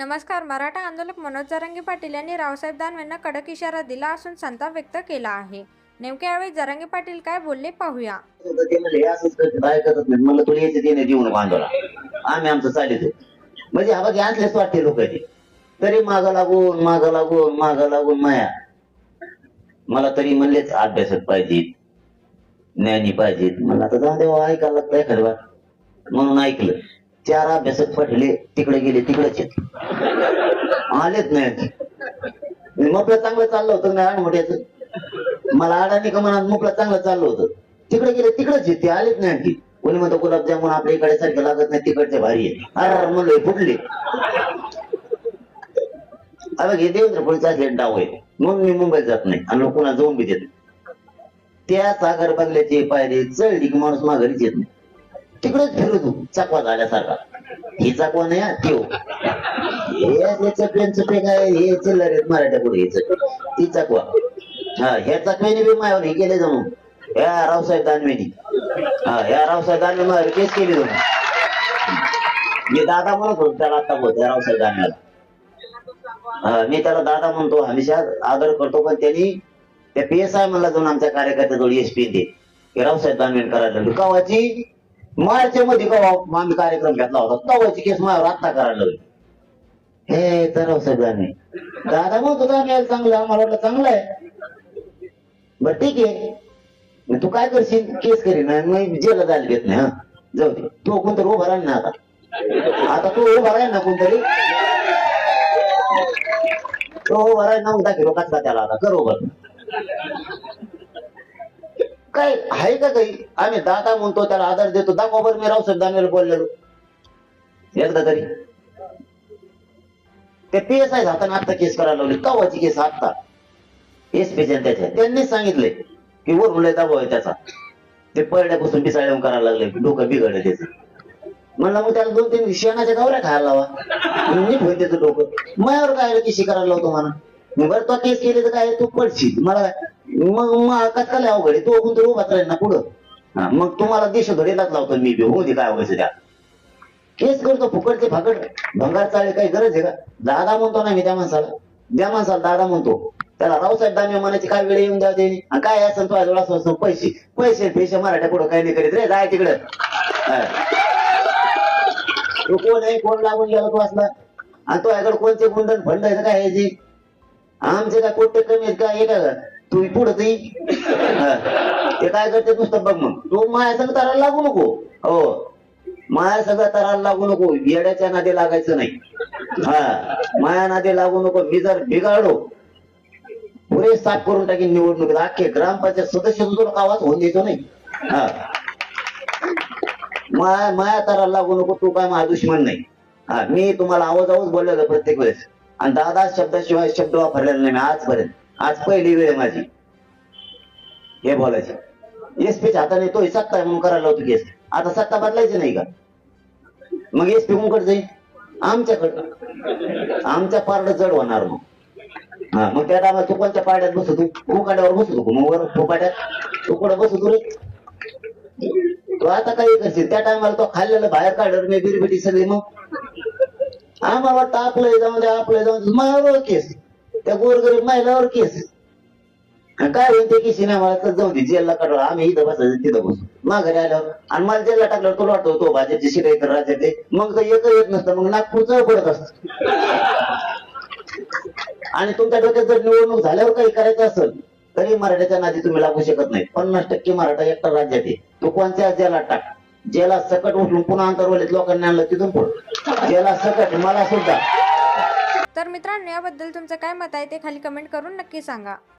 नमस्कार मराठा आंदोलक मनोज जरांगे पाटील यांनी रावसाहेब दानवेंना कडक इशारा दिला असून संताप व्यक्त केला आहे नेमके यावेळी जरांगे पाटील काय बोलले पाहूया होतं नाही तुला यायचं ते नाही देऊन बांधवला आम्ही आमचं चालित म्हणजे हा बघ आणलेच वाटते लोक तरी माग लागून माग लागून माग लागून माया मला तरी म्हणलेच अभ्यासक पाहिजेत ज्ञानी पाहिजेत मला आता जाऊ देवा ऐकायला लागतं खरं म्हणून ऐकलं चार अभ्यासक पडले तिकडे गेले तिकडेच येत. आलेच नाही. मग चांगलं चाललं होतं ना मोठ्याचं मला अडाणी का म्हणा मोकळं चांगलं चाललं होतं. तिकडे गेले तिकडेच येते आलेच नाही आणखी. कोणी म्हणतो गुलाबजामुन आपल्या इकडे सारखे लागत नाही तिकडचे भारी आहे अरे म्हणलं फुटले. अरे हे देवेंद्र फडणवीस डाव आहे म्हणून मी मुंबईत जात नाही. आणि पुन्हा जाऊन बी देत नाही. त्या सागर बंगल्याची पायरी चढली की माणूस माघारीच येत नाही. तिकडेच फिरू तू चकवा झाल्यासारखा. ही चकवा नाही हा, ठेव चुपे काय हे चिल्लर आहेत मराठ्या पुढे हे ती चकवा. हा ह्या चकव्याने बी मायावर हे केले जाऊन ह्या रावसाहेब दानवेनी. हा ह्या रावसाहेब दानवे मायावर केस केली जाऊन मी दादा म्हणत होतो त्याला आता बोलतो रावसाहेब दानवेला. मी त्याला दादा म्हणतो हमेशा आदर करतो पण त्यांनी त्या पी एस आय म्हणला जाऊन आमच्या कार्यकर्त्याजवळ एस पी दे की रावसाहेब दानवे करायला लागले. कवाची? मार्च मध्ये कवा आम्ही कार्यक्रम घेतला होता तवाची केस माझ्यावर आत्ता करायला लागली. हे तर रावसाहेब दादा म्हणतो चांगलं आम्हाला वाटलं चांगलं आहे. बर ठीक आहे. तू काय करशील? केस करीन मग जेला जायला घेत नाही हा. जाऊ दे. तू कोणतरी उभा राहील ना आता. आता तू उभा राहील ना कोणतरी? तो उभा राहील ना मग दाखव कचरा त्याला आता. कर उभा. काय आहे का काही? आम्ही दादा म्हणतो त्याला आधार देतो. दाखवा बरं मी रावसाहेब दानवेला बोललेलो. एकदा तरी. ते पी एस आय हाताने आत्ता केस करायला लावली कवाची केस आत्ता? एस पी त्याच्या. त्यांनीच सांगितले की वरून लय आहे त्याचा. ते पडल्यापासून पिसाळ्या करायला लागले. डोकं बिघडलं त्याचं. म्हणलं मग त्याला दोन तीन शेणाच्या गावऱ्या खायला लावा. नीट होईल त्याचं डोकं. मायावर काय किशी करायला लावतो म्हणा? मग बरं तो केस केले तर काय? तू पडशील मला काय? मग मग काय अवघड आहे? तो कोणतरी उभाच राहील ना पुढं. मग तुम्हाला देशधडीलाच लावतो मी बी. होऊ दे काय व्हायचं त्या केस करतो फुकटचे फाकट. भंगार चालेल काही गरज आहे का? दादा म्हणतो ना मी त्या माणसाला. त्या माणसाला दादा म्हणतो. त्याला रावसाहेब दानवे म्हणायची काय वेळ येऊन द्या आणि काय असेल तो आजोळा असं पैसे. पैसे पैसे मराठ्या पुढं काही नाही करीत रे. जाय तिकडं. तो कोण आहे? कोण लागून गेला तो असला? आणि तो याकडे कोणते गुंडन फंड आहे काय याची आमचे काय कोणते कमी आहेत का? हे का तुम्ही पुढं ती. ते काय करते नुसतं बघ मग. तू माया संग ताराला लागू नको. हो. माया सगळं तराला लागू नको. येड्याच्या नादी लागायचं नाही. हा. माया नादी लागू नको. मी जर बिघाडो पुरे साफ करून टाकीन निवडणुकीत. अख्खे ग्रामपंचायत सदस्य सुद्धा आवाज होऊन द्यायचो नाही. हा. माया माया ताराला लागू नको. तू काय माझा दुश्मन नाही. हा. मी तुम्हाला आवाज आवाज बोललेलो प्रत्येक वेळेस. आणि दादा शब्दाशिवाय शब्द वापरलेला नाही मी आजपर्यंत. आज पहिली वेळ माझी. हे बोलायची. एस पीच्या हाताने तो सत्ता आहे म्हणून करायला होतो केस आता सत्ता बदलायची नाही का? मग एस पी कोणकडे जाईल? आमच्याकडं. आमच्या पारड जड होणार मग. हा मग त्या टायमाला तू कोणत्या पाड्यात बसतो तू? उकाड्यावर बसतो मग वर तू पाड्यात तू कुठं बसतो रे? तू आता काही करशील? त्या टायमाला तो खाल्लेलं बाहेर काढलं मी बिरबिटी सगळी मग. आम्हाला वाटतं आपलं जाऊन द्या आपलं जाऊन मग केस. त्या गोरगरीब महिलावर केस काय होईल ते की मला जाऊ दे जेलला काढला आम्ही इथं बसायचं तिथं बसू. माघारी आल्यावर आणि मला जेलला टाकल्यावर तुला वाटतो तो भाजपची सीट तर राज्याचे मग तर एक येत नसतं मग नागपूरचं पडत असत. आणि तुमच्या डोक्यात जर निवडणूक झाल्यावर काही करायचं असेल तरी मराठ्याच्या नादी तुम्ही लागू शकत नाही. पन्नास टक्के मराठा एकटा राज्यात आहे. तो कोणत्या जेलात टाक? जेला सकट उठून पुन्हा अंतरवलीत लोकांनी आणलं तिथून पुढे. जेला सकट मला सुद्धा तर मित्रांनो याबद्दल तुमचं काय मत आहे ते खाली कमेंट करून नक्की सांगा.